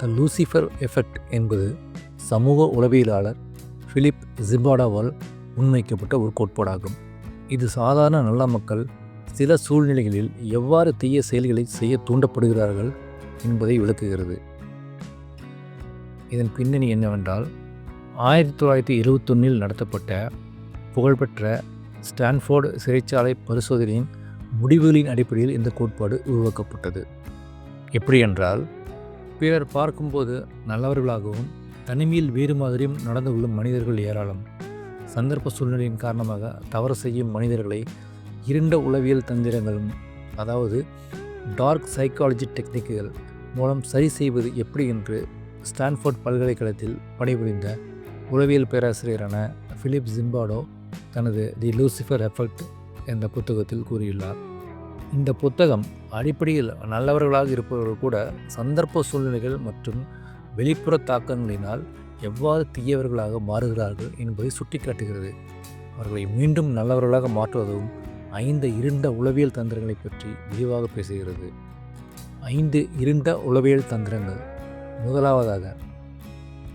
த Lucifer effect என்பது சமூக உளவியலாளர் Philip ஜிம்பாடாவால் முன்வைக்கப்பட்ட ஒரு கோட்பாடாகும். இது சாதாரண நல்ல மக்கள் சில சூழ்நிலைகளில் எவ்வாறு தீய செயல்களை செய்ய தூண்டப்படுகிறார்கள் என்பதை விளக்குகிறது. இதன் பின்னணி என்னவென்றால் ஆயிரத்தி தொள்ளாயிரத்தி இருபத்தொன்னில் நடத்தப்பட்ட புகழ்பெற்ற ஸ்டான்ஃபோர்டு சிறைச்சாலை பரிசோதனையின் முடிவுகளின் அடிப்படையில் இந்த கோட்பாடு உருவாக்கப்பட்டது. எப்படி என்றால் பிறர் பார்க்கும்போது நல்லவர்களாகவும் தனிமையில் வேறு மாதிரியும் நடந்து கொள்ளும் மனிதர்கள் ஏராளம். சந்தர்ப்ப சூழ்நிலையின் காரணமாக தவறு செய்யும் மனிதர்களை இருண்ட உளவியல் தந்திரங்களும் அதாவது டார்க் சைக்காலஜி டெக்னிக்குகள் மூலம் சரி செய்வது எப்படி என்று ஸ்டான்ஃபோர்ட் பல்கலைக்கழகத்தில் பணிபுரிந்த உளவியல் பேராசிரியரான பிலிப் ஜிம்பாடோ தனது தி லூசிஃபர் எஃபெக்ட் என்ற புத்தகத்தில் கூறியுள்ளார். இந்த புத்தகம் அடிப்படையில் நல்லவர்களாக இருப்பவர்கள் கூட சந்தர்ப்ப சூழ்நிலைகள் மற்றும் வெளிப்புற தாக்கங்களினால் எவ்வாறு தீயவர்களாக மாறுகிறார்கள் என்பதை சுட்டிக்காட்டுகிறது. அவர்களை மீண்டும் நல்லவர்களாக மாற்றுவதும் ஐந்து இருண்ட உளவியல் தந்திரங்களை பற்றி விரிவாக பேசுகிறது. ஐந்து இருண்ட உளவியல் தந்திரங்கள். முதலாவதாக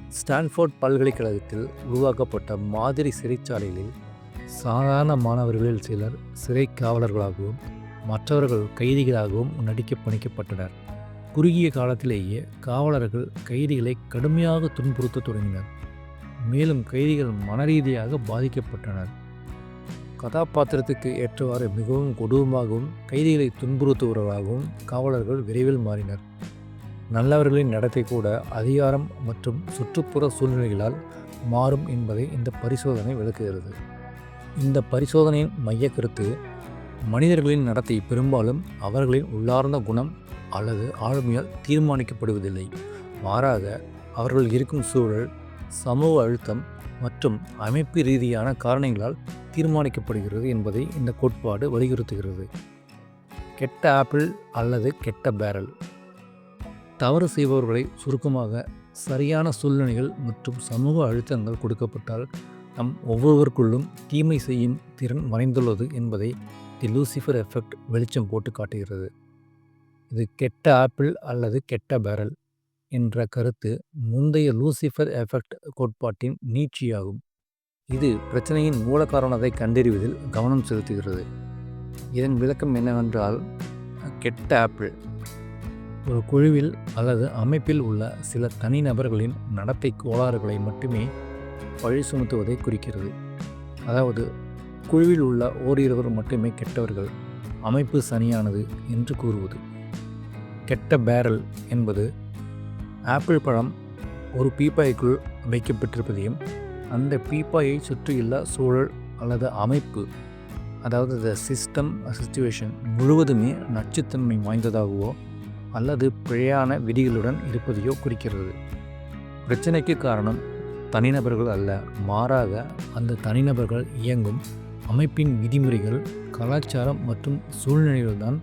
ஸ்டான்ஃபோர்ட் பல்கலைக்கழகத்தில் உருவாக்கப்பட்ட மாதிரி சிறைச்சாலைகளில் சாதாரண மாணவர்களில் சிலர் சிறை காவலர்களாகவும் மற்றவர்கள் கைதிகளாகவும் நடிக்க பணிக்கப்பட்டனர். குறுகிய காலத்திலேயே காவலர்கள் கைதிகளை கடுமையாக துன்புறுத்த தொடங்கினர். மேலும் கைதிகள் மனரீதியாக பாதிக்கப்பட்டனர். கதாபாத்திரத்துக்கு ஏற்றவாறு மிகவும் கொடூரமாகவும் கைதிகளை துன்புறுத்துபவர்களாகவும் காவலர்கள் விரைவில் மாறினர். நல்லவர்களின் நடத்தை கூட அதிகாரம் மற்றும் சுற்றுப்புற சூழ்நிலைகளால் மாறும் என்பதை இந்த பரிசோதனை விளக்குகிறது. இந்த பரிசோதனையின் மைய கருத்து மனிதர்களின் நடத்தை பெரும்பாலும் அவர்களின் உள்ளார்ந்த குணம் அல்லது ஆளுமையால் தீர்மானிக்கப்படுவதில்லை. மாறாக அவர்கள் இருக்கும் சூழல் சமூக அழுத்தம் மற்றும் அமைப்பு ரீதியான காரணங்களால் தீர்மானிக்கப்படுகிறது என்பதை இந்த கோட்பாடு வலியுறுத்துகிறது. கெட்ட ஆப்பிள் அல்லது கெட்ட பேரல். தவறு செய்பவர்களை சுருக்கமாக சரியான சூழ்நிலைகள் மற்றும் சமூக அழுத்தங்கள் கொடுக்கப்பட்டால் நம் ஒவ்வொருவருக்குள்ளும் தீமை செய்யும் திறன் மறைந்துள்ளது என்பதை தி லூசிஃபர் எஃபெக்ட் வெளிச்சம் போட்டு காட்டுகிறது. இது கெட்ட ஆப்பிள் அல்லது கெட்ட பேரல் என்ற கருத்து முந்தைய லூசிஃபர் எஃபெக்ட் கோட்பாட்டின் நீட்சியாகும். இது பிரச்சனையின் மூல காரணத்தை கண்டறிவதில் கவனம் செலுத்துகிறது. இதன் விளக்கம் என்னவென்றால் கெட்ட ஆப்பிள் ஒரு குழுவில் அல்லது அமைப்பில் உள்ள சில தனிநபர்களின் நடத்தை கோளாறுகளை மட்டுமே பழி சுமத்துவதை குறிக்கிறது. அதாவது குழுவில் உள்ள ஓரிருவர் மட்டுமே கெட்டவர்கள். அமைப்பு சனியானது என்று கூறுவது. கெட்ட பேரல் என்பது ஆப்பிள் பழம் ஒரு பீப்பாய்க்குள் வைக்கப்பட்டிருப்பதையும் அந்த பீப்பாயை சுற்றியுள்ள சூழல் அல்லது அமைப்பு அதாவது த சிஸ்டம் சுச்சுவேஷன் முழுவதுமே நச்சுத்தன்மை வாய்ந்ததாகவோ அல்லது பிழையான விதிகளுடன் இருப்பதையோ குறிக்கிறது. பிரச்சனைக்கு காரணம் தனிநபர்கள் அல்ல மாறாக அந்த தனிநபர்கள் இயங்கும் அமைப்பின் விதிமுறைகள் கலாச்சாரம் மற்றும் சூழ்நிலைகள்தான்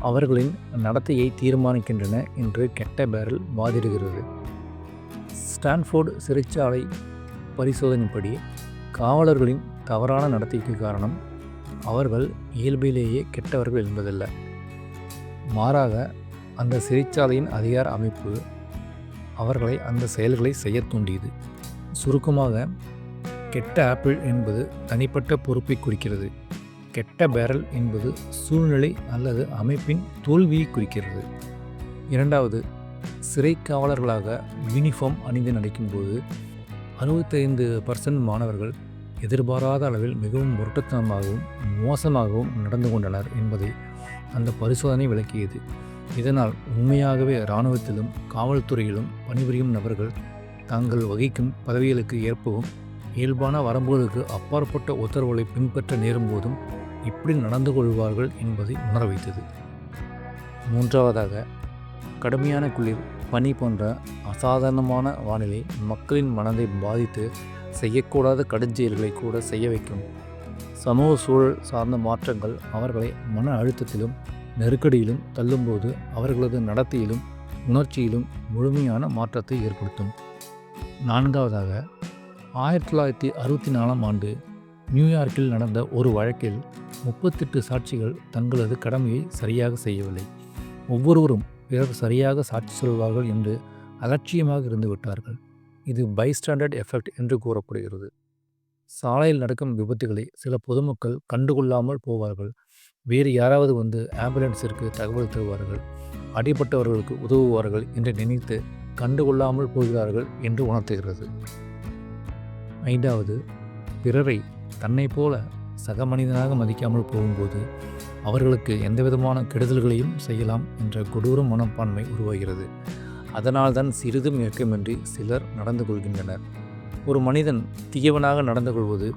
அவர்களின் நடத்தையை தீர்மானிக்கின்றன என்று கெட்ட பேரல் வாதிடுகிறது. ஸ்டான்ஃபோர்டு சிறைச்சாலை பரிசோதனைப்படி காவலர்களின் தவறான நடத்தைக்கு காரணம் அவர்கள் இயல்பிலேயே கெட்டவர்கள் என்பதல்ல. மாறாக அந்த சிறைச்சாலையின் அதிகார அமைப்பு அவர்களை அந்த செயல்களை செய்ய தூண்டியது. சுருக்கமாக கெட்ட ஆப்பிள் என்பது தனிப்பட்ட பொறுப்பை குறிக்கிறது. கெட்ட பேரல் என்பது சூழ்நிலை அல்லது அமைப்பின் தோல்வியை குறிக்கிறது. இரண்டாவது சிறை காவலர்களாக யூனிஃபார்ம் அணிந்து நடிக்கும்போது அறுபத்தைந்து பர்சன்ட் மாணவர்கள் எதிர்பாராத அளவில் மிகவும் முரட்டத்தனமாகவும் மோசமாகவும் நடந்து கொண்டனர் என்பதை அந்த பரிசோதனை விளக்கியது. இதனால் உண்மையாகவே இராணுவத்திலும் காவல்துறையிலும் பணிபுரியும் நபர்கள் தாங்கள் வகிக்கும் பதவிகளுக்கு ஏற்பவும் இயல்பான வரம்புகளுக்கு அப்பாற்பட்ட உத்தரவுகளை பின்பற்ற நேரும்போதும் இப்படி நடந்து கொள்வார்கள் என்பதை உணர வைத்தது. மூன்றாவதாக கடுமையான குளிர் பனி போன்ற அசாதாரணமான வானிலை மக்களின் மனதை பாதித்து செய்யக்கூடாத கடுஞ்செயல்களை கூட செய்ய வைக்கும். சமூக சூழல் சார்ந்த மாற்றங்கள் அவர்களை மன அழுத்தத்திலும் நெருக்கடியிலும் தள்ளும்போது அவர்களது நடத்தையிலும் உணர்ச்சியிலும் முழுமையான மாற்றத்தை ஏற்படுத்தும். நான்காவதாக ஆயிரத்தி தொள்ளாயிரத்தி அறுபத்தி நாலாம் ஆண்டு நியூயார்க்கில் நடந்த ஒரு வழக்கில் முப்பத்தெட்டு சாட்சிகள் தங்களது கடமையை சரியாக செய்யவில்லை. ஒவ்வொருவரும் பிறர் சரியாக சாட்சி சொல்வார்கள் என்று அலட்சியமாக இருந்து விட்டார்கள். இது பைஸ்டாண்டர்ட் எஃபெக்ட் என்று கூறப்படுகிறது. சாலையில் நடக்கும் விபத்துகளை சில பொதுமக்கள் கண்டுகொள்ளாமல் போவார்கள். வேறு யாராவது வந்து ஆம்புலன்ஸிற்கு தகவல் தருவார்கள். அடிபட்டவர்களுக்கு உதவுவார்கள் என்று நினைத்து கண்டுகொள்ளாமல் போகிறார்கள் என்று உணர்த்துகிறது. ஐந்தாவது பிறரை தன்னை போல சக மனிதனாக மதிக்காமல் போகும்போது அவர்களுக்கு எந்தவிதமான கெடுதல்களையும் செய்யலாம் என்ற கொடூர மனப்பான்மை உருவாகிறது. அதனால்தான் சிறிதும் இயக்கமின்றி சிலர் நடந்து கொள்கின்றனர். ஒரு மனிதன் தீயவனாக நடந்து கொள்வது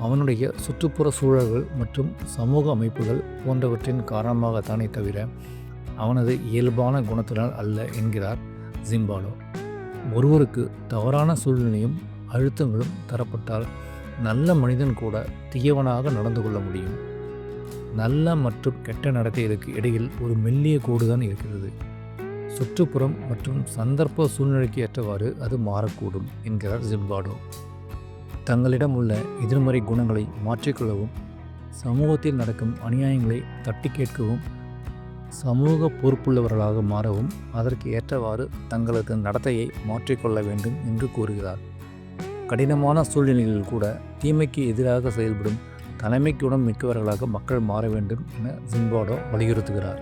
அவனுடைய சுற்றுப்புற சூழல்கள் மற்றும் சமூக அமைப்புகள் போன்றவற்றின் காரணமாகத்தானே தவிர அவனது இயல்பான குணத்தினால் அல்ல என்கிறார் ஜிம்பாலோ. ஒருவருக்கு தவறான சூழ்நிலையும் அழுத்தங்களும் தரப்பட்டால் நல்ல மனிதன் கூட தீயவனாக நடந்து கொள்ள முடியும். நல்ல மற்றும் கெட்ட நடத்தைகளுக்கு இடையில் ஒரு மெல்லிய கோடுதான் இருக்கிறது. சுற்றுப்புறம் மற்றும் சந்தர்ப்ப சூழ்நிலைக்கு ஏற்றவாறு அது மாறக்கூடும் என்கிறார் ஜிம்பாடோ. தங்களிடம் உள்ள எதிர்மறை குணங்களை மாற்றிக்கொள்ளவும் சமூகத்தில் நடக்கும் அநியாயங்களை தட்டி கேட்கவும் சமூக பொறுப்புள்ளவர்களாக மாறவும் அதற்கு ஏற்றவாறு தங்களது நடத்தையை மாற்றிக்கொள்ள வேண்டும் என்று கூறுகிறார். கடினமான சூழ்நிலைகளில் கூட தீமைக்கு எதிராக செயல்படும் தலைமைக்குடன் மிக்கவர்களாக மக்கள் மாற வேண்டும் என ஜிம்பாடோ வலியுறுத்துகிறார்.